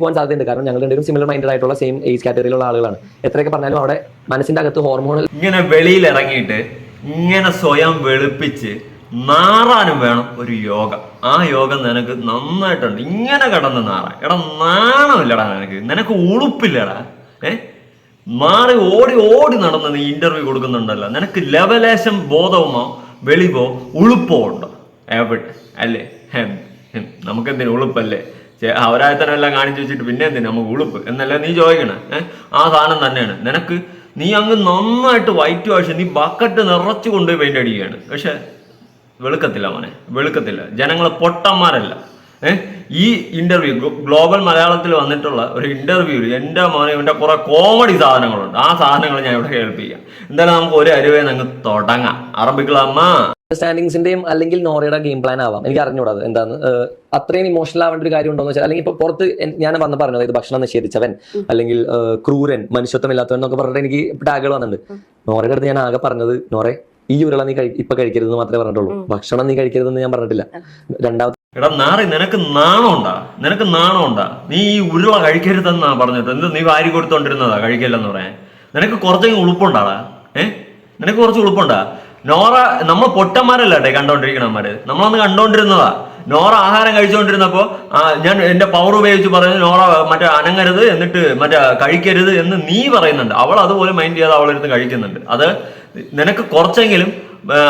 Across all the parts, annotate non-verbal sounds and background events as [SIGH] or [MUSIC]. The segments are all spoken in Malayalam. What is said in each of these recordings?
പോകാൻ സാധ്യതയുണ്ട്. കാരണം ഞങ്ങൾ രണ്ടുപേരും സിമിലർ മൈൻഡഡ് ആയിട്ടുള്ള സെയിം ഏജ് കാറ്റഗറിയിലുള്ള ആളുകളാണ്. എത്രയൊക്കെ പറഞ്ഞാലും അവിടെ മനസ്സിന്റെ അകത്ത് ഹോർമോണൽ ഇങ്ങനെ വെളിയിൽ ഇറങ്ങിയിട്ട് ഇങ്ങനെ സ്വയം വെളുപ്പിച്ച് നാറാനും വേണം ഒരു യോഗ. ആ യോഗം നിനക്ക് നന്നായിട്ടുണ്ട്. ഇങ്ങനെ കിടന്ന് നാറാൻ. എടാ നാണമില്ലടാ നിനക്ക്. നിനക്ക് ഉളുപ്പില്ലടാ ഏ? മാറി ഓടി ഓടി നടന്ന് നീ ഇന്റർവ്യൂ കൊടുക്കുന്നുണ്ടല്ലോ. നിനക്ക് ലവലേശം ബോധവുമോ വെളിവോ ഉളുപ്പോ ഉണ്ടോ? എവിടെ? അല്ലേ. നമുക്കെന്തിനു ഉളുപ്പല്ലേ? ചെ- അവരായത്തരം എല്ലാം കാണിച്ചു വെച്ചിട്ട് പിന്നെ എന്തിനാ? നമുക്ക് ഉളുപ്പ്. എന്നല്ല നീ ചോദിക്കണേ? ഏഹ് ആ സാധനം തന്നെയാണ്. നിനക്ക് നീ അങ്ങ് നന്നായിട്ട് വൈറ്റ് വാഷ് നീ ബക്കറ്റ് നിറച്ചു കൊണ്ടുപോയി പെയിന്റ് അടിക്കുകയാണ്. പക്ഷെ വെളുക്കത്തില്ല മോനെ. വെളുക്കത്തില്ല. ജനങ്ങൾ പൊട്ടന്മാരല്ല. ഈ ഇന്റർവ്യൂ ഗ്ലോബൽ മലയാളത്തിൽ വന്നിട്ടുള്ള ഒരു ഇന്റർവ്യൂവിൽ എന്റെ മോനെ ഇവന്റെ കുറെ കോമഡി സാധനങ്ങളുണ്ട്. ആ സാധനങ്ങൾ ഞാൻ ഇവിടെ കേൾപ്പിക്കാം. എന്തായാലും നമുക്ക് ഒരു അരുവേ അങ്ങ് തുടങ്ങാം. അറബിക്കളമ്മ അണ്ടർസ്റ്റാൻഡിങ്സിന്റെയും അല്ലെങ്കിൽ നോറയുടെ ഗെയിം പ്ലാൻ ആവാം. എനിക്ക് അറിഞ്ഞൂടാ എന്താണ് എന്താന്ന്. അത്രയും ഇമോഷണൽ ആവേണ്ട ഒരു കാര്യം ഉണ്ടോ എന്ന് വെച്ചാൽ അല്ലെങ്കിൽ ഇപ്പൊ പുറത്ത് ഞാൻ വന്ന് പറഞ്ഞു അതായത് ഭക്ഷണം നിഷേധിച്ചവൻ അല്ലെങ്കിൽ ക്രൂരൻ മനുഷ്യത്വം ഇല്ലാത്തവൻ എന്നൊക്കെ പറഞ്ഞിട്ട് എനിക്ക് ടാഗുകൾ വന്നിട്ടുണ്ട്. നോറയുടെ അടുത്ത് ഞാൻ ആകെ പറഞ്ഞത് നോറെ ഈ ഉരുള നീ കഴി ഇപ്പൊ കഴിക്കരുതെന്ന് മാത്രമേ പറഞ്ഞിട്ടുള്ളൂ. ഭക്ഷണം നീ കഴിക്കരുതെന്ന് ഞാൻ പറഞ്ഞിട്ടില്ല. രണ്ടാമത്തെ എടാ നാറി നിനക്ക് നാണമുണ്ടാ നിനക്ക് നാണമുണ്ടാ നീ ഈ ഉരുള കഴിക്കരുതെന്നാ പറഞ്ഞിട്ട് എന്ത് നീ വാരി കൊടുത്തോണ്ടിരുന്നതാ കഴിക്കില്ലെന്ന് പറയാൻ? നിനക്ക് കുറച്ചെങ്കിലും ഉളുപ്പുണ്ടാടാ? ഏഹ് നിനക്ക് കുറച്ച് ഉളുപ്പുണ്ടാ? നോറ നമ്മൾ പൊട്ടന്മാരല്ലേ കണ്ടോണ്ടിരിക്കണമാര് നമ്മളന്ന് കണ്ടോണ്ടിരുന്നതാ. നോറ ആഹാരം കഴിച്ചുകൊണ്ടിരുന്നപ്പോ ഞാൻ എന്റെ പവർ ഉപയോഗിച്ച് പറഞ്ഞു നോറ മറ്റേ അനങ്ങരുത് എന്നിട്ട് മറ്റേ കഴിക്കരുത് എന്ന് നീ പറയുന്നുണ്ട്. അവൾ അതുപോലെ മൈൻഡ് ചെയ്യാതെ അവളിരുന്ന് കഴിക്കുന്നുണ്ട്. അത് നിനക്ക് കുറച്ചെങ്കിലും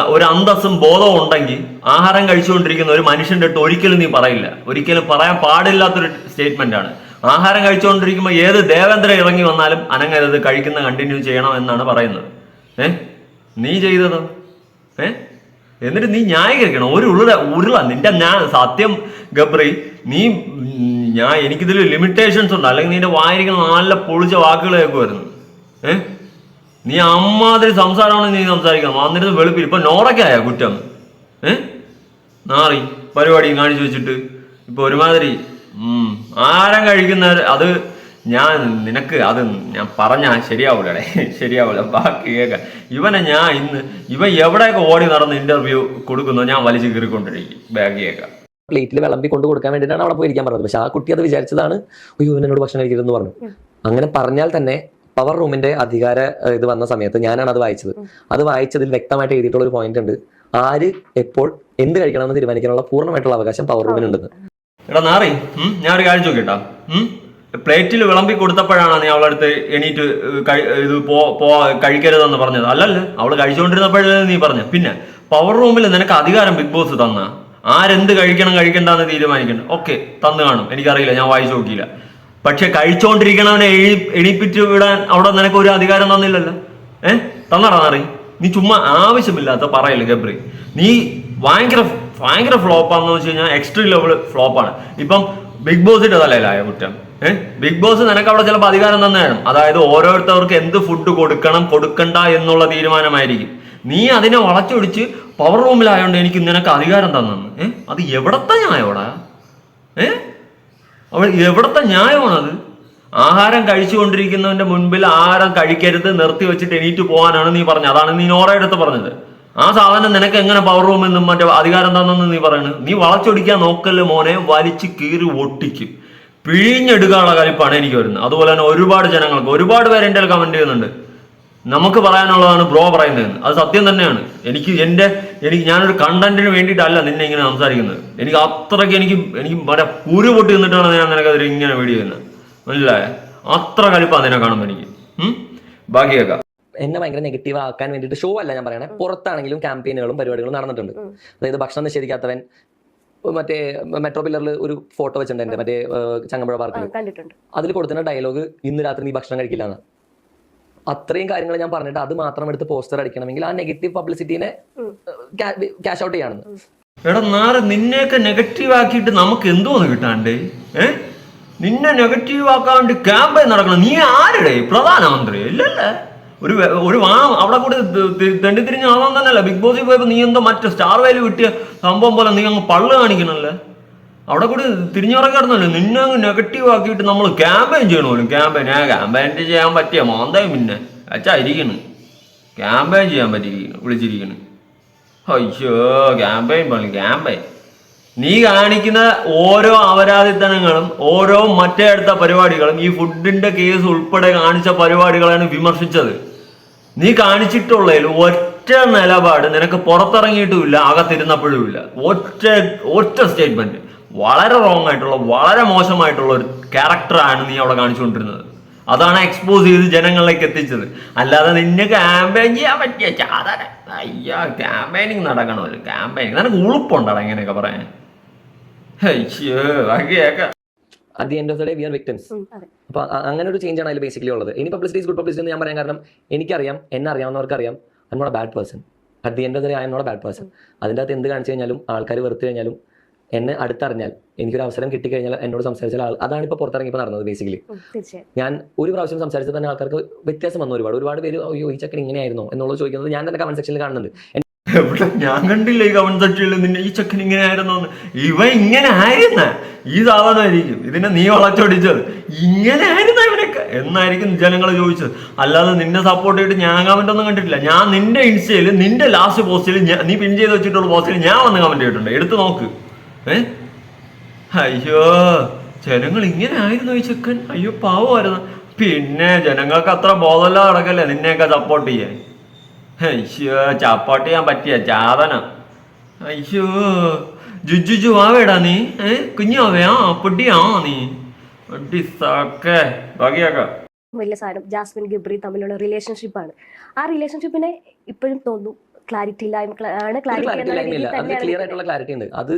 ഒരു അന്തസ്സും ബോധവും ഉണ്ടെങ്കിൽ ആഹാരം കഴിച്ചുകൊണ്ടിരിക്കുന്ന ഒരു മനുഷ്യന്റെ അടുത്ത് ഒരിക്കലും നീ പറയില്ല. ഒരിക്കലും പറയാൻ പാടില്ലാത്തൊരു സ്റ്റേറ്റ്മെന്റ് ആണ്. ആഹാരം കഴിച്ചുകൊണ്ടിരിക്കുമ്പോൾ ഏത് ദേവേന്ദ്ര ഇറങ്ങി വന്നാലും അനങ്ങരുത് കഴിക്കുന്ന കണ്ടിന്യൂ ചെയ്യണം എന്നാണ് പറയുന്നത്. ഏ? നീ ചെയ്തതോ? ഏ? എന്നിട്ട് നീ ന്യായീകരിക്കണം ഒരു ഉരുള ഉരുള നിന്റെ ഞാൻ സത്യം ഗബ്രി നീ ഞാൻ എനിക്കിതിൽ ലിമിറ്റേഷൻസ് ഉണ്ട്. അല്ലെങ്കിൽ നിന്റെ വായിരിക്കുന്ന നല്ല പൊളിച്ച വാക്കുകൾ വരുന്നു ഏ? നീ അമ്മാതിരി സംസാരമാണ് നീ സംസാരിക്കണം. വന്നിരുന്ന് വെളുപ്പിൽ. ഇപ്പൊ നോറയ്ക്കായ കുറ്റം? ഏ? നാറി പരിപാടി കാണിച്ചു വെച്ചിട്ട്. ഇപ്പൊ ഒരുമാതിരി ആരം കഴിക്കുന്ന അത് ഞാൻ നിനക്ക് അത് ഞാൻ പറഞ്ഞാ ശരിയാവൂലേ [LAUGHS] ശരിയാവൂല. ബാക്കി കേൾക്കാം ഇവനെ ഞാൻ ഇന്ന് ഇവൻ എവിടെയൊക്കെ ഓടി നടന്ന് ഇന്റർവ്യൂ കൊടുക്കുന്നു ഞാൻ വലിച്ചു കീറിക്കൊണ്ടിരിക്കും. ബാക്കി കേൾക്കാം പ്ലേറ്റിൽ വിളമ്പി കൊണ്ട് കൊടുക്കാൻ വേണ്ടിയിട്ടാണ് അവിടെ പോയി ഇരിക്കാൻ പറഞ്ഞത്. പക്ഷെ ആ കുട്ടി അത് വിചാരിച്ചതാണ് അയ്യോ ഇവനോട് എന്നോട് ഭക്ഷണം കഴിക്കരുതെന്ന് പറഞ്ഞു. അങ്ങനെ പറഞ്ഞാൽ തന്നെ പവർ റൂമിന്റെ അധികാര ഇത് വന്ന സമയത്ത് ഞാനാണ് അത് വായിച്ചത്. അത് വായിച്ചതിൽ വ്യക്തമായിട്ട് എഴുതിയിട്ടുള്ള ഒരു പോയിന്റ് ഉണ്ട്. ആര് എപ്പോൾ എന്ത് കഴിക്കണമെന്ന് തീരുമാനിക്കാനുള്ള പൂർണമായിട്ടുള്ള അവകാശം പവർ റൂമിനുണ്ടെന്ന് എടാ നാറി ഞാൻ ഒരു കാര്യം ചോദിക്കട്ടാ. പ്ലേറ്റിൽ വിളമ്പി കൊടുത്തപ്പോഴാണ് നീ അവളടുത്ത് എണീറ്റ് ഇത് പോ കഴിക്കരുതെന്ന് പറഞ്ഞത്. അല്ലല്ല അവൾ കഴിച്ചുകൊണ്ടിരുന്നപ്പോഴേ നീ പറഞ്ഞു പിന്നെ പവർ റൂമിൽ നിനക്ക് അധികാരം ബിഗ് ബോസ് തന്ന. ആരെന്ത് കഴിക്കണം കഴിക്കണ്ടെന്ന് തീരുമാനിക്കണം ഓക്കെ തന്നു കാണും. എനിക്കറിയില്ല ഞാൻ വായിച്ചു നോക്കിയില്ല. പക്ഷെ കഴിച്ചുകൊണ്ടിരിക്കണവനെ എഴി എണീപ്പിച്ച് വിടാൻ അവിടെ നിനക്ക് ഒരു അധികാരം തന്നില്ലല്ലോ. ഏഹ്? തന്നടാ നറി. നീ ചുമ്മാ ആവശ്യമില്ലാത്ത പറയല്ലേ ഗബ്രി. നീ ഭയങ്കര ഭയങ്കര ഫ്ലോപ്പാന്ന് വെച്ച് കഴിഞ്ഞാൽ എക്സ്ട്രീം ലെവൽ ഫ്ലോപ്പാണ് ഇപ്പം ബിഗ് ബോസിന്റെ തലയിലായ കുറ്റം? ഏഹ് ബിഗ് ബോസ് നിനക്ക് അവിടെ ചിലപ്പോൾ അധികാരം തന്നെയാണ് അതായത് ഓരോരുത്തർക്ക് എന്ത് ഫുഡ് കൊടുക്കണം കൊടുക്കണ്ട എന്നുള്ള തീരുമാനമായിരിക്കും. നീ അതിനെ വളച്ചൊടിച്ച് പവർ റൂമിലായോണ്ട് എനിക്ക് നിനക്ക് അധികാരം തന്നെന്ന്. ഏഹ് അത് എവിടത്തെ ന്യായോടാ ഏഹ് അവൾ എവിടത്തെ ന്യായമാണത് ആഹാരം കഴിച്ചുകൊണ്ടിരിക്കുന്നവന്റെ മുൻപിൽ ആഹാരം കഴിക്കരുത് നിർത്തി വെച്ചിട്ട് എണീറ്റ് പോകാനാണ് നീ പറഞ്ഞത്. അതാണ് നീ നോറയുടെ പറഞ്ഞത്. ആ സാധനം നിനക്ക് എങ്ങനെ പവർ റൂമിൽ നിന്നും മറ്റേ അധികാരം തന്നെന്ന് നീ പറയുന്നത് നീ വളച്ചൊടിക്കാൻ നോക്കൽ മോനെ വലിച്ചു കീറി ഒട്ടിക്കും. പിഴിഞ്ഞെടുക്കാനുള്ള കലിപ്പാണ് എനിക്ക് വരുന്നത്. അതുപോലെ തന്നെ ഒരുപാട് ജനങ്ങൾക്ക് ഒരുപാട് പേര് എന്റെ കമന്റ് ചെയ്യുന്നുണ്ട്. നമുക്ക് പറയാനുള്ളതാണ് ബ്രോ പറയുന്നത്. അത് സത്യം തന്നെയാണ്. എനിക്ക് എന്റെ എനിക്ക് ഞാനൊരു കണ്ടന്റിന് വേണ്ടിയിട്ടല്ല നിന്നെ ഇങ്ങനെ സംസാരിക്കുന്നത്. എനിക്ക് അത്രയ്ക്ക് എനിക്ക് എനിക്ക് വളരെ കുരു പൊട്ടി നിന്നിട്ടാണ് ഞാൻ നിനക്കതിൽ ഇങ്ങനെ വീഡിയോ ചെയ്യുന്നത്. മനസ്സിലായേ? അത്ര കലിപ്പാണ് നിന്നെ കാണുമ്പോൾ എനിക്ക്. ബാക്കിയൊക്കെ ബാക്കി കേൾക്കാം. എന്നെ ഭയങ്കര നെഗറ്റീവ് ആക്കാൻ വേണ്ടിയിട്ട് ഷോ അല്ല ഞാൻ പറയണേ. പുറത്താണെങ്കിലും ക്യാമ്പയിനുകളും പരിപാടികളും നടന്നിട്ടുണ്ട്. അതായത് ഭക്ഷണം നിഷേധിക്കാത്തവൻ മറ്റേ മെട്രോ പില്ലറിൽ ഒരു ഫോട്ടോ വെച്ചിട്ടുണ്ട് എന്റെ മറ്റേ ചങ്ങമ്പുഴ പാർക്കിൽ കണ്ടിട്ടുണ്ട്. അതിൽ കൊടുക്കുന്ന ഡയലോഗ് ഇന്ന് രാത്രി നീ ഭക്ഷണം കഴിക്കില്ല എന്ന് അത്രയും കാര്യങ്ങൾ ഞാൻ പറഞ്ഞിട്ട് അത് മാത്രം എടുത്ത് പോസ്റ്റർ അടിക്കണമെങ്കിൽ ആ നെഗറ്റീവ് പബ്ലിസിറ്റിനെ ക്യാഷ് ഔട്ട് ചെയ്യാണെന്ന് എടാ നാളെ നിന്നെയൊക്കെ നെഗറ്റീവ് ആക്കിയിട്ട് നമുക്ക് എന്തോന്ന് കിട്ടാണ്ട്? ഏ? നിന്നെ നെഗറ്റീവ് ആക്കാൻ വേണ്ടി ക്യാമ്പയിൻ നടക്കണം. നീ ആരുടെ? പ്രധാനമന്ത്രി. ഇല്ലല്ലേ? ഒരു ഒരു വാ അവിടെ കൂടി തെണ്ടി തിരിഞ്ഞ ആവാൻ തന്നെയല്ല. ബിഗ് ബോസിൽ പോയപ്പോൾ നീ എന്തോ മറ്റേ സ്റ്റാർ വേൽ കിട്ടിയ സംഭവം പോലെ നീ അങ്ങ് പള്ളു കാണിക്കണല്ലേ? അവിടെ കൂടി തിരിഞ്ഞിറക്കാറുന്നല്ലേ നിന്നെ അങ്ങ് നെഗറ്റീവ് ആക്കിയിട്ട് നമ്മൾ ക്യാമ്പയിൻ ചെയ്യണമല്ലോ ക്യാമ്പയിൻ ആ ക്യാമ്പയിൻ ചെയ്യാൻ പറ്റിയ മാന്തായി പിന്നെ. അച്ഛാ ഇരിക്കണ്. ക്യാമ്പയിൻ ചെയ്യാൻ പറ്റിയിരിക്കുന്നു വിളിച്ചിരിക്കുന്നു അയ്യോ ക്യാമ്പയിൻ പണി ക്യാമ്പയിൻ നീ കാണിക്കുന്ന ഓരോ അപരാധിത്തനങ്ങളും ഓരോ മറ്റേ അടുത്ത പരിപാടികളും ഈ ഫുഡിന്റെ കേസ് ഉൾപ്പെടെ കാണിച്ച പരിപാടികളാണ് വിമർശിച്ചത്. നീ കാണിച്ചിട്ടുള്ളതിൽ ഒറ്റ നിലപാട് നിനക്ക് പുറത്തിറങ്ങിയിട്ടുമില്ല അകത്തിരുന്നപ്പോഴുമില്ല. ഒറ്റ ഒറ്റ സ്റ്റേറ്റ്മെന്റ് വളരെ റോങ് ആയിട്ടുള്ള വളരെ മോശമായിട്ടുള്ള ഒരു ക്യാരക്ടറാണ് നീ അവിടെ കാണിച്ചുകൊണ്ടിരുന്നത്. അതാണ് എക്സ്പോസ് ചെയ്ത് ജനങ്ങളിലേക്ക് എത്തിച്ചത്. അല്ലാതെ നിന്നെ ക്യാമ്പയിൻ ചെയ്യാൻ പറ്റിയ ചാതന അയ്യാ ക്യാമ്പയിനിങ് നടക്കണമല്ലോ ക്യാമ്പയിനിങ് നിനക്ക് ഉളുപ്പുണ്ടോ ഇങ്ങനെയൊക്കെ പറയാൻ. അയ്യോ ബാക്കിയൊക്കെ at the end of the day we are victims അപ്പൊ അങ്ങനെ ഒരു ചേഞ്ച് ആണ് അതിൽ ബേസിക്കലി ഉള്ളത്. ഇനി പബ്ലിസിറ്റി ഗുഡ് പബ്ലിസിറ്റി എന്ന് ഞാൻ പറയാൻ കാരണം എനിക്കറിയാം എന്നെ അറിയാവുന്നവർക്ക് അറിയാം I not a bad person at the end of the day I not a bad person അതിന്റെ അകത്ത് എന്ത് കാണിച്ചു കഴിഞ്ഞാലും ആൾക്കാർ വെറുത്തു കഴിഞ്ഞാലും എന്നെ അടുത്തറിഞ്ഞാൽ എനിക്കൊരു അവസരം കിട്ടിക്കഴിഞ്ഞാൽ എന്നോട് സംസാരിച്ചാൽ ആൾ അതാണ് ഇപ്പോൾ പുറത്തിറങ്ങിയപ്പോൾ നടന്നത് ബേസിക്കലി ഞാൻ ഒരു പ്രാവശ്യം സംസാരിച്ചത് തന്നെ ആൾക്കാർക്ക് വ്യത്യാസം വന്നു ഒരുപാട്. ഒരുപാട് പേര് അയ്യോ ഈ ചക്കൻ ഇങ്ങനെയായിരുന്നോ? എന്നുള്ളത് ചോദിക്കുന്നത് ഞാൻ തന്നെ കമന്റ് സെക്ഷനിൽ കാണുന്നുണ്ട്. എവിടെ? ഞാൻ കണ്ടില്ല ഈ കമന്റ് സെക്ഷനിൽ നിന്നെ ഈ ചെക്കൻ ഇങ്ങനെ ആയിരുന്നു ഇവ ഇങ്ങനെ ആയിരുന്ന ഈ സാധനമായിരിക്കും ഇതിനെ നീ വളച്ചൊടിച്ചത്. ഇങ്ങനെ ആയിരുന്ന ഇവനൊക്കെ. എന്നായിരിക്കും ജനങ്ങൾ ചോദിച്ചത്. അല്ലാതെ നിന്നെ സപ്പോർട്ട് ചെയ്തിട്ട് ഞാൻ കമന്റ് ഒന്നും കണ്ടിട്ടില്ല. ഞാൻ നിന്റെ ഇൻസ്റ്റയിൽ നിന്റെ ലാസ്റ്റ് പോസ്റ്റിൽ നീ പിൻ ചെയ്ത് വെച്ചിട്ടുള്ള പോസ്റ്റിൽ ഞാൻ വന്ന് കമന്റ് ചെയ്തിട്ടുണ്ട്. എടുത്തു നോക്ക്. ഏ? അയ്യോ. ജനങ്ങൾ ഇങ്ങനെ ആയിരുന്നു ഈ ചെക്കൻ. അയ്യോ പാവമായിരുന്നു. പിന്നെ ജനങ്ങൾക്ക് അത്ര ബോധമില്ലാതെ നടക്കല്ലേ നിന്നെയൊക്കെ സപ്പോർട്ട് ചെയ്യാൻ? അയ്യോ ചപ്പാട്ട് ഞാൻ പറ്റിയ ചാതന അയ്യോ ജുജുജു ആവേടാ നീ. ഏ കുഞ്ഞാവയാ പൊടിയാ നീ. ബാക്കിയാക്ക വലിയ സാധനം ജാസ്മിൻ ഗിബ്രി തമ്മിലുള്ള ആണ്. ആ റിലേഷൻഷിപ്പിനെ ഇപ്പോഴും തോന്നുന്നു ക്ലാരിറ്റി ഇല്ലായ്മ ആണ് ക്ലാരിറ്റി ക്ലിയർ ആയിട്ടുള്ള ക്ലാരിറ്റി ഉണ്ട്. അത്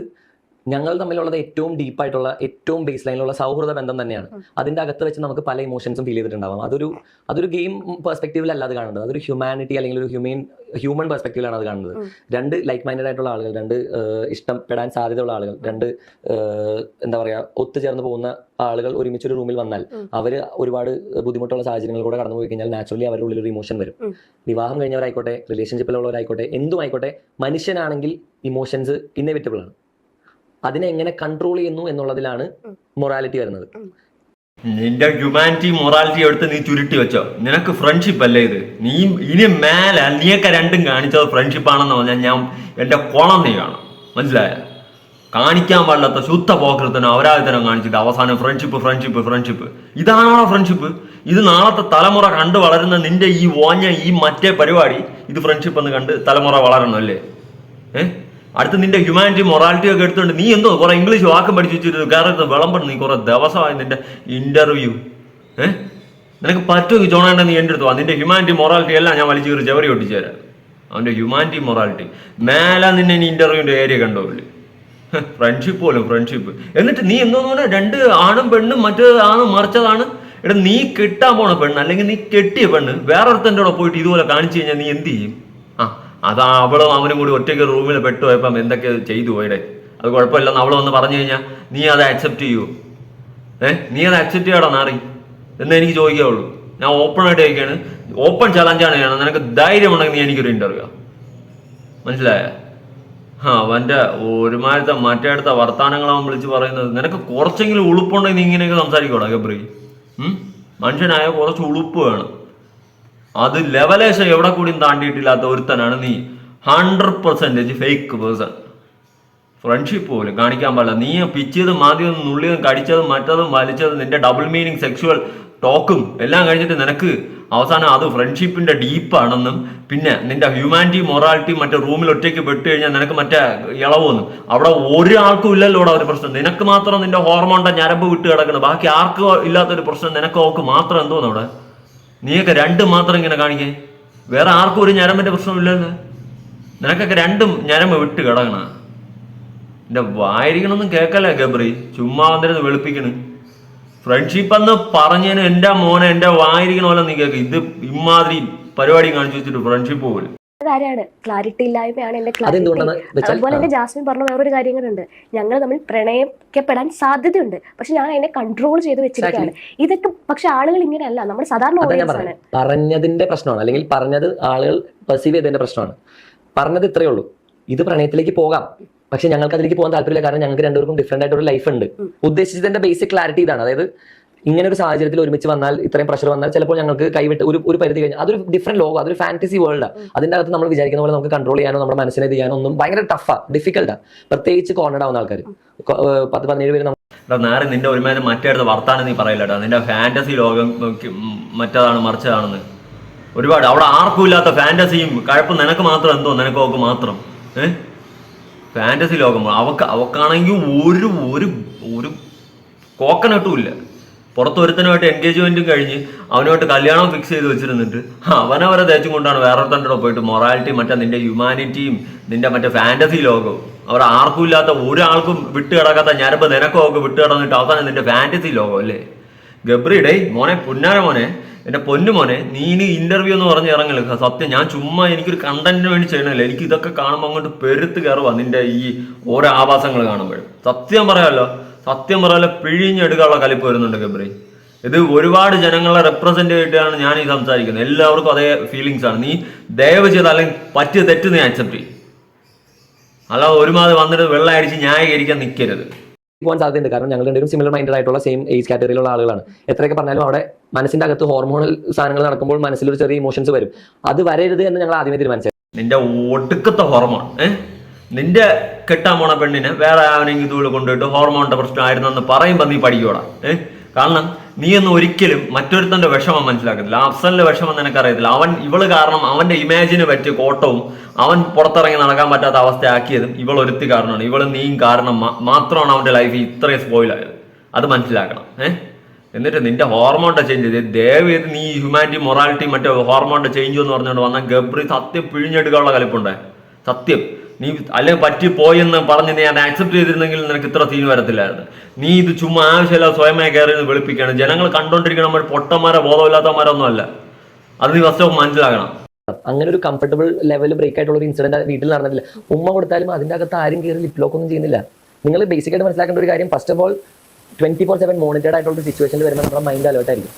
ഞങ്ങൾ തമ്മിലുള്ളത് ഏറ്റവും ഡീപ്പായിട്ടുള്ള ഏറ്റവും ബേസ് ലൈനിലുള്ള സൗഹൃദ ബന്ധം തന്നെയാണ്. അതിന്റെ അകത്ത് വെച്ച് നമുക്ക് പല ഇമോഷൻസും ഫീൽ ചെയ്തിട്ടുണ്ടാവാം. അതൊരു അതൊരു ഗെയിം പെർസ്പെക്റ്റീവിലല്ല അത് കാണുന്നത്. അതൊരു ഹ്യൂമാനിറ്റി അല്ലെങ്കിൽ ഒരു ഹ്യൂമൻ ഹ്യൂമൻ പെർസ്പെക്റ്റീവിലാണ് അത് കാണുന്നത്. രണ്ട് ലൈക്ക് മൈൻഡഡ് ആയിട്ടുള്ള ആളുകൾ രണ്ട് ഇഷ്ടപ്പെടാൻ സാധ്യതയുള്ള ആളുകൾ രണ്ട് എന്താ പറയുക ഒത്തുചേർന്ന് പോകുന്ന ആളുകൾ ഒരുമിച്ച് ഒരു റൂമിൽ വന്നാൽ അവർ അവർ ഒരുപാട് ബുദ്ധിമുട്ടുള്ള സാഹചര്യങ്ങൾ കൂടെ കടന്നു പോയി കഴിഞ്ഞാൽ നാച്ചുറലി അവരുടെ ഉള്ളിൽ ഒരു ഇമോഷൻ വരും വിവാഹം കഴിഞ്ഞവരായിക്കോട്ടെ റിലേഷൻഷിപ്പിലുള്ളവരായിക്കോട്ടെ എന്തും ആയിക്കോട്ടെ മനുഷ്യനാണെങ്കിൽ ഇമോഷൻസ് ഇന്നെവിറ്റബിൾ ആണ്. അതിനെ എങ്ങനെ കൺട്രോൾ ചെയ്യുന്നു എന്നുള്ളതിലാണ്. മൊറാലിറ്റി വരുന്നത്. നിന്റെ ഹ്യൂമാനിറ്റി മൊറാലിറ്റി എടുത്ത് നീ ചുരുട്ടി വെച്ചോ. നിനക്ക് ഫ്രണ്ട്ഷിപ്പ് അല്ലേ ഇത്? നീ ഇനി മേലെ നീയൊക്കെ രണ്ടും കാണിച്ചത് ഫ്രണ്ട്ഷിപ്പ് ആണെന്ന് പറഞ്ഞാൽ ഞാൻ എന്റെ കുളം നീ കാണും. മനസ്സിലായ? കാണിക്കാൻ പാടില്ലാത്ത ശുദ്ധ പോക്കൃത്തിനും അപരാധിത്തനം കാണിച്ചിട്ട് അവസാനം ഫ്രണ്ട്ഷിപ്പ് ഫ്രണ്ട്ഷിപ്പ് ഫ്രണ്ട്ഷിപ്പ് ഇതാണോ ഫ്രണ്ട്ഷിപ്പ് ഇത് നാളത്തെ തലമുറ കണ്ട് വളരുന്ന നിന്റെ ഈ ഓഞ്ഞ ഈ മറ്റേ പരിപാടി ഇത് ഫ്രണ്ട്ഷിപ്പ് എന്ന് കണ്ട് തലമുറ വളരണം അല്ലേ? ഏഹ് അടുത്ത് നിന്റെ ഹ്യൂമാനിറ്റി മൊറാലിറ്റി ഒക്കെ എടുത്തുകൊണ്ട് നീ എന്തോ കുറെ ഇംഗ്ലീഷ് വാക്കും പഠിച്ചു വെച്ചിരുന്നു. കയറി വിളമ്പണം നീ കുറെ ദിവസമായി നിന്റെ ഇന്റർവ്യൂ ഏഹ് നിനക്ക് പറ്റുമെങ്കിൽ ജോണേണ്ട നീ എന്റെ അടുത്ത് വാ. നിന്റെ ഹ്യൂമാനിറ്റി മൊറാലിറ്റി എല്ലാം ഞാൻ വലിച്ചു കയറി ചെവറി ഒട്ടിച്ചു തരാം. അവന്റെ ഹ്യൂമാനിറ്റി മൊറാലിറ്റി മേലെ നിന്നെ ഇനി ഇന്റർവ്യൂവിന്റെ ഏരിയ കണ്ടോളൂ ഫ്രണ്ട്ഷിപ്പ് പോലും ഫ്രണ്ട്ഷിപ്പ് എന്നിട്ട് നീ എന്തോന്ന് പറഞ്ഞാൽ രണ്ട് ആണും പെണ്ണും മറ്റേ ആണും മറിച്ചതാണ്. എടാ നീ കെട്ടാൻ പോണ പെണ്ണ് അല്ലെങ്കിൽ നീ കെട്ടിയ പെണ്ണ് വേറൊരുത്തന്റെ കൂടെ പോയിട്ട് ഇതുപോലെ കാണിച്ചു കഴിഞ്ഞാൽ നീ എന്ത് ചെയ്യും? അതാ അവളും അവനും കൂടി ഒറ്റയ്ക്ക് റൂമിൽ പെട്ടുപോയപ്പം എന്തൊക്കെ ചെയ്തു പോയിടെ അത് കുഴപ്പമില്ലെന്ന് അവൾ വന്ന് പറഞ്ഞു കഴിഞ്ഞാൽ നീ അത് അക്സെപ്റ്റ് ചെയ്യൂ. ഏ നീ അത് അക്സെപ്റ്റ് ചെയ്യടാ നാറി. എന്ന് എനിക്ക് ചോദിക്കാവുള്ളൂ. ഞാൻ ഓപ്പൺ ആയിട്ട് ചോദിക്കുകയാണ് ഓപ്പൺ ചലഞ്ചാണ് ഞാൻ. നിനക്ക് ധൈര്യം ഉണ്ടെങ്കിൽ നീ എനിക്കൊരു ഇന്റർവ്യൂ മനസ്സിലായ? ആ അവന്റെ ഒരുമാരത്തെ മറ്റേ അടുത്ത വർത്തമാനങ്ങളവൻ വിളിച്ച് പറയുന്നത്. നിനക്ക് കുറച്ചെങ്കിലും ഉളുപ്പുണ്ടെങ്കിൽ നീ ഇങ്ങനെയൊക്കെ സംസാരിക്കോടാ ഗബ്രി. മനുഷ്യനായ കുറച്ച് ഉളുപ്പ് വേണം. അത് ലെവലേശം എവിടെ കൂടിയും താണ്ടിയിട്ടില്ലാത്ത ഒരുത്തനാണ് നീ. Hundred percentage fake person friendship പോലും കാണിക്കാൻ പാടില്ല. നീ പിച്ചിയതും ആദ്യം നുള്ളിയതും കടിച്ചതും മറ്റതും വലിച്ചതും നിന്റെ ഡബിൾ മീനിങ് സെക്ഷുവൽ ടോക്കും എല്ലാം കഴിഞ്ഞിട്ട് നിനക്ക് അവസാനം അത് ഫ്രണ്ട്ഷിപ്പിന്റെ ഡീപ്പാണെന്നും പിന്നെ നിന്റെ ഹ്യൂമാനിറ്റി മൊറാലിറ്റി മറ്റേ റൂമിൽ ഒറ്റയ്ക്ക് പെട്ട് കഴിഞ്ഞാൽ നിനക്ക് മറ്റേ ഇളവൊന്നും അവിടെ ഒരാൾക്കും ഇല്ലല്ലോ അവിടെ ഒരു പ്രശ്നം. നിനക്ക് മാത്രം നിന്റെ ഹോർമോണിന്റെ ഞരമ്പ് വിട്ട് കിടക്കണം ബാക്കി ആർക്കും ഇല്ലാത്തൊരു പ്രശ്നം നിനക്ക് ഓക്ക് മാത്രം എന്തോന്നു അവിടെ? നീയൊക്കെ രണ്ടും മാത്രം ഇങ്ങനെ കാണിക്കേ? വേറെ ആർക്കും ഒരു ഞരമ്പിന്റെ പ്രശ്നമില്ലല്ലോ. നിനക്കൊക്കെ രണ്ടും ഞരമ്പ് വിട്ട് കിടങ്ങണ എന്റെ വായിരിക്കണമെന്നും കേക്കല്ലേ ഗബ്രി? ചുമ്മാ വന്നിരുന്ന് വെളുപ്പിക്കണ്. ഫ്രണ്ട്ഷിപ്പ് എന്ന് പറഞ്ഞതിന് എന്റെ മോനെ എന്റെ വായിരിക്കണ പോലെ നീ കേൾക്ക് ഇത് ഇമാതിരി പരിപാടി കാണിച്ചു വെച്ചിട്ട് ഫ്രണ്ട്ഷിപ്പ് പോലും കാര്യമാണ് ക്ലാരിറ്റി ഇല്ലായ്മയാണ് എന്റെ ക്ലാരിറ്റി അതുപോലെ തന്നെ ജാസ്മിൻ പറഞ്ഞ വേറൊരു കാര്യം കൂടെ ഉണ്ട് ഞങ്ങൾ തമ്മിൽ പ്രണയിക്കപ്പെടാൻ സാധ്യതയുണ്ട്. പക്ഷെ ഞാൻ അതിനെ കൺട്രോൾ ചെയ്ത് വെച്ചിരിക്കുകയാണ്. ഇതൊക്കെ പക്ഷെ ആളുകൾ ഇങ്ങനെയല്ല. നമ്മൾ സാധാരണ അതാ ഓഡിയൻസ് ആണ്. പറഞ്ഞതിന്റെ പ്രശ്നമാണ്. അല്ലെങ്കിൽ പറഞ്ഞത് ആളുകൾ പെർസീവ് ചെയ്തതിന്റെ പ്രശ്നമാണ്. പറഞ്ഞത് ഇത്രയേ ഉള്ളൂ. ഇത് പ്രണയത്തിലേക്ക് പോകാം. പക്ഷെ ഞങ്ങൾക്ക് അതിലേക്ക് പോകാൻ താല്പര്യമില്ല. കാരണം ഞങ്ങൾക്ക് രണ്ടുപേർക്കും ഡിഫറെന്റ് ആയിട്ടൊരു ലൈഫ് ഉണ്ട്. ഉദ്ദേശിച്ചതിന്റെ ബേസിക് ക്ലാരിറ്റി ഇതാണ്. അതായത് ഇങ്ങനെ ഒരു സാഹചര്യത്തിൽ ഒരുമിച്ച് വന്നാൽ ഇത്രയും പ്രഷർ വന്നാൽ ചിലപ്പോൾ ഞങ്ങൾക്ക് കൈവിട്ട് ഒരു ഒരു പരിധി കഴിഞ്ഞാൽ അതൊരു ഡിഫറെന്റ് ലോകം അതൊരു ഫാന്റസി വേൾഡാണ് അതിന്റെ അകത്ത് നമ്മൾ വിചാരിക്കുന്ന പോലെ നമുക്ക് കൺട്രോൾ ചെയ്യാനോ നമ്മുടെ മനസ്സിനെ ചെയ്യാനോ ഒന്നും ഭയങ്കര ടഫാ ഡിഫിക്കൽട്ടാ പ്രത്യേകിച്ച് കോർണഡ് ആവുന്ന ആൾക്കാർ പത്ത് പതിനേഴ് പേര് എടാ നേരെ നിന്റെ ഒരുമാതിരി മറ്റേടത്ത് വർത്താനം നീ പറയില്ലടാ നിന്റെ ഫാന്റസി ലോകം മറ്റേതാണ് മറിച്ചതാണെന്ന്. ഒരുപാട്. അവിടെ ആർക്കും ഇല്ലാത്ത ഫാന്റസിയും കഴപ്പും നിനക്ക് മാത്രം എന്തോ നിനക്ക് അവക്ക് മാത്രം. ഏഹ് ഫാന്റസി ലോകം. അവക്ക് അവക്കാണെങ്കിൽ ഒരു ഒരു ഒരു കോക്കനട്ടും ഇല്ല. പുറത്ത് ഒരുത്തനുമായിട്ട് എൻഗേജ്മെന്റും കഴിഞ്ഞ് അവനുമായിട്ട് കല്യാണം ഫിക്സ് ചെയ്ത് വെച്ചിരുന്നിട്ട് അവനവരെ തേച്ചും കൊണ്ടാണ് വേറൊരുത്തന്റെ പോയിട്ട് മൊറാലിറ്റി മറ്റേ നിന്റെ ഹ്യൂമാനിറ്റിയും നിന്റെ മറ്റേ ഫാന്റസി ലോകവും. അവർ ആർക്കും ഇല്ലാത്ത ഒരാൾക്കും വിട്ട് കിടക്കാത്ത ഞരമ്പ് നിനക്കോ ഒക്കെ വിട്ട് കിടന്നിട്ട് അവസാനം നിന്റെ ഫാന്റസി ലോകം അല്ലേ? ഗബ്രിയുടെ മോനെ പുന്നാര മോനെ എന്റെ പൊന്നു മോനെ നീ ഇനി ഇന്റർവ്യൂ എന്ന് പറഞ്ഞ് ഇറങ്ങൽ. സത്യം ഞാൻ ചുമ്മാ എനിക്കൊരു കണ്ടന്റിന് വേണ്ടി ചെയ്യണമല്ല എനിക്ക് ഇതൊക്കെ കാണുമ്പോൾ അങ്ങോട്ട് പെരുത്ത് കയറുക നിന്റെ ഈ ഓരോ ആവാസങ്ങൾ കാണുമ്പോൾ സത്യം പറയാമല്ലോ സത്യം പറയാതെ പിഴിഞ്ഞെടുക്കാനുള്ള കലിപ്പ് വരുന്നുണ്ട് ഗബ്രി. ഇത് ഒരുപാട് ജനങ്ങളെ റെപ്രസെന്റ് ചെയ്തിട്ടാണ് ഞാൻ ഈ സംസാരിക്കുന്നത്. എല്ലാവർക്കും അതേ ഫീലിങ്സ് ആണ്. നീ ദയവ് ചെയ്ത് അല്ലെങ്കിൽ പറ്റിയ തെറ്റ് നീ അക്സെപ്റ്റ് ചെയ്യും. അല്ലാതെ ഒരുമാതിരി വന്നിട്ട് വെള്ളം അടിച്ച് ന്യായീകരിക്കാൻ നിൽക്കരുത് പോകാൻ സാധ്യതയുണ്ട്. കാരണം ഞങ്ങൾ രണ്ടുപേരും സിമിലർ മൈൻഡഡ് ആയിട്ടുള്ള സെയിം ഏജ് കാറ്റഗറിയിലുള്ള ആളുകളാണ്. എത്രയൊക്കെ പറഞ്ഞാലും അവിടെ മനസ്സിന്റെ അകത്ത് ഹോർമോണൽ സാധനങ്ങൾ നടക്കുമ്പോൾ മനസ്സിൽ ഒരു ചെറിയ ഇമോഷൻസ് വരും. അത് വരരുത് എന്ന് ഞങ്ങൾ ആദ്യമേ തീരുമാനിച്ചത് നിന്റെ ഒടുക്കത്തെ ഹോർമോൺ ഏ? നിന്റെ കെട്ടാൻ പോണ പെണ്ണിനെ വേറെ ആവനെങ്കിൽ ഇതുപോലെ കൊണ്ടുപോയിട്ട് ഹോർമോണിന്റെ പ്രശ്നമായിരുന്നെന്ന് പറയുമ്പോൾ നീ പഠിക്കോടാ. ഏഹ് കാരണം നീ ഒന്നും ഒരിക്കലും മറ്റൊരുത്തന്റെ വിഷമം മനസ്സിലാക്കത്തില്ല. അഫ്സലിന്റെ വിഷമം നിനക്കറിയത്തില്ല. അവൻ ഇവൾ കാരണം അവന്റെ ഇമേജിന് പറ്റിയ കോട്ടവും അവൻ പുറത്തിറങ്ങി നടക്കാൻ പറ്റാത്ത അവസ്ഥയാക്കിയതും ഇവൾ ഒരുത്തി കാരണമാണ്. ഇവൾ നീയും കാരണം മാത്രമാണ് അവന്റെ ലൈഫ് ഇത്രയും സ്പോയിലായത് അത് മനസ്സിലാക്കണം. ഏഹ് എന്നിട്ട് നിന്റെ ഹോർമോണിന്റെ ചേഞ്ച് ചെയ്ത് ദയവ് ചെയ്ത് നീ ഹ്യൂമാനിറ്റി മൊറാലിറ്റി മറ്റേ ഹോർമോണിന്റെ ചേഞ്ച് എന്ന് പറഞ്ഞുകൊണ്ട് വന്ന ഗബ്രി സത്യം പിഴിഞ്ഞെടുക്കാനുള്ള കലിപ്പുണ്ടേ? സത്യം. നീ അല്ലെങ്കിൽ പറ്റി പോയെന്ന് പറഞ്ഞ് നീ അത് ആക്സെപ്റ്റ് ചെയ്തിരുന്നെങ്കിൽ നിനക്ക് ഇത്ര സീൻ വരത്തില്ലായിരുന്നു. നീ ഇത് ചുമ്മാ ആവശ്യമില്ല സ്വയമേ കയറി വെളുപ്പിക്കുകയാണ്. ജനങ്ങൾ കണ്ടോണ്ടിരിക്കണം നമ്മൾ പൊട്ടന്മാരെ ബോധമില്ലാത്തമാരൊന്നും അല്ല. അത് നീ ഫസ്റ്റ് മനസ്സിലാക്കണം. അങ്ങനെ ഒരു കംഫർട്ടബിൾ ലെവൽ ബ്രേക്ക് ആയിട്ടുള്ള ഒരു ഇൻസിഡന്റ് വീട്ടിൽ നടന്നിട്ടില്ല. ഉമ്മ കൊടുത്താലും അതിന്റെ അകത്ത് ആരും കയറി ലിപ്ലോക്ക് ഒന്നും ചെയ്യുന്നില്ല. നിങ്ങൾ ബേസിക് ആയിട്ട് മനസ്സിലാക്കേണ്ട ഒരു കാര്യം first of all twenty four seven monitored ആയിട്ടുള്ള ഒരു സിറ്റുവേഷനിൽ വരുമ്പോൾ നമ്മുടെ മൈൻഡ് അലേർട്ട് ആയിരിക്കും.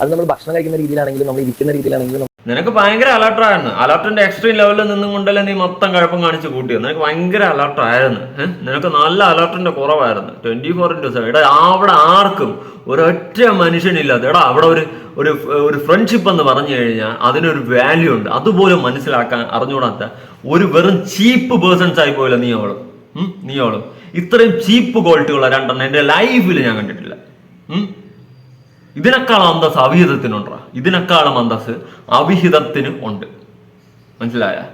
അത് നമ്മൾ ഭക്ഷണം കഴിക്കുന്ന രീതിയിലാണെങ്കിലും നമ്മൾ ഇരിക്കുന്ന രീതിയിലാണെങ്കിലും നിനക്ക് ഭയങ്കര അലർട്ടായിരുന്നു അലർട്ടിന്റെ എക്സ്ട്രീം ലെവലിൽ നിന്നും കൊണ്ടല്ലേ നീ മൊത്തം കഴപ്പം കാണിച്ച് കൂട്ടിയത്? നിനക്ക് ഭയങ്കര അലർട്ടായിരുന്നു നിനക്ക് നല്ല അലർട്ടിന്റെ കുറവായിരുന്നു. ട്വന്റി ഫോർ ഇന്റു സെവൻ എടാ അവിടെ ആർക്കും ഒരൊറ്റ മനുഷ്യനില്ലാതെ എടാ അവിടെ ഒരു ഒരു ഒരു ഫ്രണ്ട്ഷിപ്പ് എന്ന് പറഞ്ഞു കഴിഞ്ഞാൽ അതിനൊരു വാല്യൂ ഉണ്ട്. അതുപോലും മനസ്സിലാക്കാൻ അറിഞ്ഞുകൂടാത്ത ഒരു വെറും ചീപ്പ് പേഴ്സൺസ് ആയി പോയില്ല നീ അവളും. നീ അവളും. ഇത്രയും ചീപ്പ് ക്വാളിറ്റിയുള്ള രണ്ടെണ്ണം എന്റെ ലൈഫിൽ ഞാൻ കണ്ടിട്ടില്ല. ഉം? ഇതിനേക്കാളും അന്തസ് അവിഹിതത്തിനുണ്ടാ? ഇതിനേക്കാളും അന്തസ് അവിഹിതത്തിന് ഉണ്ട്. മനസ്സിലായ?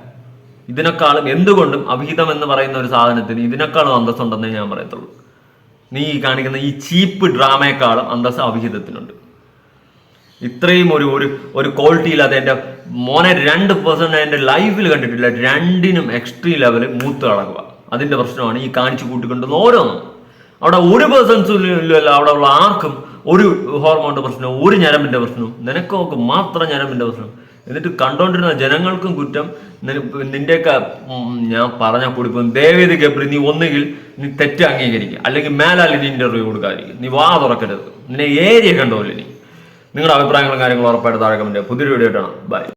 ഇതിനേക്കാളും എന്തുകൊണ്ടും അവിഹിതം എന്ന് പറയുന്ന ഒരു സാധനത്തിന് ഇതിനേക്കാളും അന്തസ് ഉണ്ടെന്നേ ഞാൻ പറയത്തുള്ളൂ. നീ കാണിക്കുന്ന ഈ ചീപ്പ് ഡ്രാമയെക്കാളും അന്തസ് അവിഹിതത്തിനുണ്ട്. ഇത്രയും ഒരു ഒരു ഒരു ക്വാളിറ്റി ഇല്ലാതെ എന്റെ മോനെ രണ്ട് പേഴ്സൺ എന്റെ ലൈഫിൽ കണ്ടിട്ടില്ല. രണ്ടിനും എക്സ്ട്രീം ലെവൽ മൂത്ത് കളകുക അതിന്റെ പ്രശ്നമാണ് ഈ കാണിച്ചു കൂട്ടിക്കൊണ്ടുവന്ന ഓരോന്നും. അവിടെ ഒരു പേഴ്സൺസും ഇല്ലല്ലോ അവിടെ ഉള്ള ആർക്കും ഒരു ഹോർമോണിന്റെ പ്രശ്നവും ഒരു ഞരമ്പിന്റെ പ്രശ്നവും നിനക്കൊക്കെ മാത്രം ഞരമ്പിന്റെ പ്രശ്നം. എന്നിട്ട് കണ്ടോണ്ടിരുന്ന ജനങ്ങൾക്കും കുറ്റം. നിന്റെയൊക്കെ ഞാൻ പറഞ്ഞ പോകും ദേവേദി ഗബ്രി നീ ഒന്നുകിൽ നീ തെറ്റ് അംഗീകരിക്കുക. അല്ലെങ്കിൽ മേലാൽ നീ ഇന്റർവ്യൂ കൊടുക്കാതിരിക്കും നീ വാ തുറക്കരുത്. നിന്നെ ഏരിയ കണ്ടോല്ലേ നീ നിങ്ങളുടെ അഭിപ്രായങ്ങളും കാര്യങ്ങളും ഉറപ്പായിട്ട് താഴെ കമന്റ്. പുതിയൊരു വീഡിയോ ആയിട്ടാണ് ബൈ